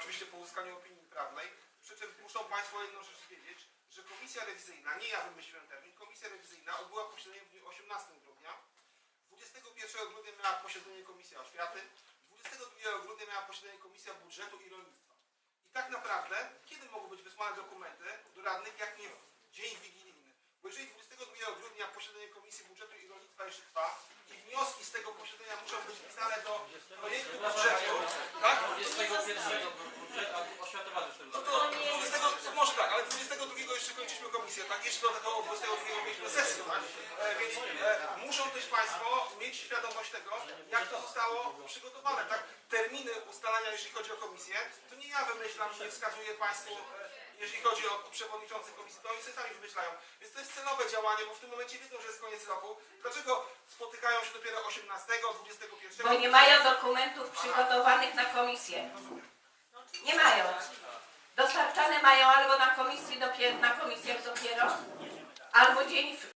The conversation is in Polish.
oczywiście po uzyskaniu opinii prawnej. Przy czym muszą Państwo jedną rzecz wiedzieć, że komisja rewizyjna, nie ja wymyśliłem termin, komisja rewizyjna odbyła posiedzenie w dniu 18 grudnia. 21 grudnia miała posiedzenie Komisja Oświaty, 22 grudnia miała posiedzenie Komisja Budżetu i Rolnictwa. I tak naprawdę, kiedy mogą być wysłane dokumenty do radnych, jak nie w dzień wigilijny? Bo jeżeli 22 grudnia posiedzenie Komisji Budżetu i Rolnictwa jeszcze trwa i wnioski z tego posiedzenia muszą być wpisane do projektu budżetu, tak? 21 budżet, a oświatowa też No to 20, to może tak, ale 22 jeszcze kończyliśmy komisję, tak? Jeszcze do tego od 22 mieliśmy sesję, tak? E, więc e, muszą też Państwo mieć świadomość tego, jak to zostało przygotowane, tak? Terminy ustalania, jeśli chodzi o komisję, to nie ja wymyślam, nie wskazuję Państwu, e, jeżeli chodzi o przewodniczących komisji, to oni sobie sami wymyślają. Więc to jest celowe działanie, bo w tym momencie wiedzą, że jest koniec roku. Dlaczego spotykają się dopiero 18, 21? Bo nie mają dokumentów przygotowanych na komisję. Nie mają. Dostarczane mają albo na komisji dopiero, na komisjach dopiero, albo dzień w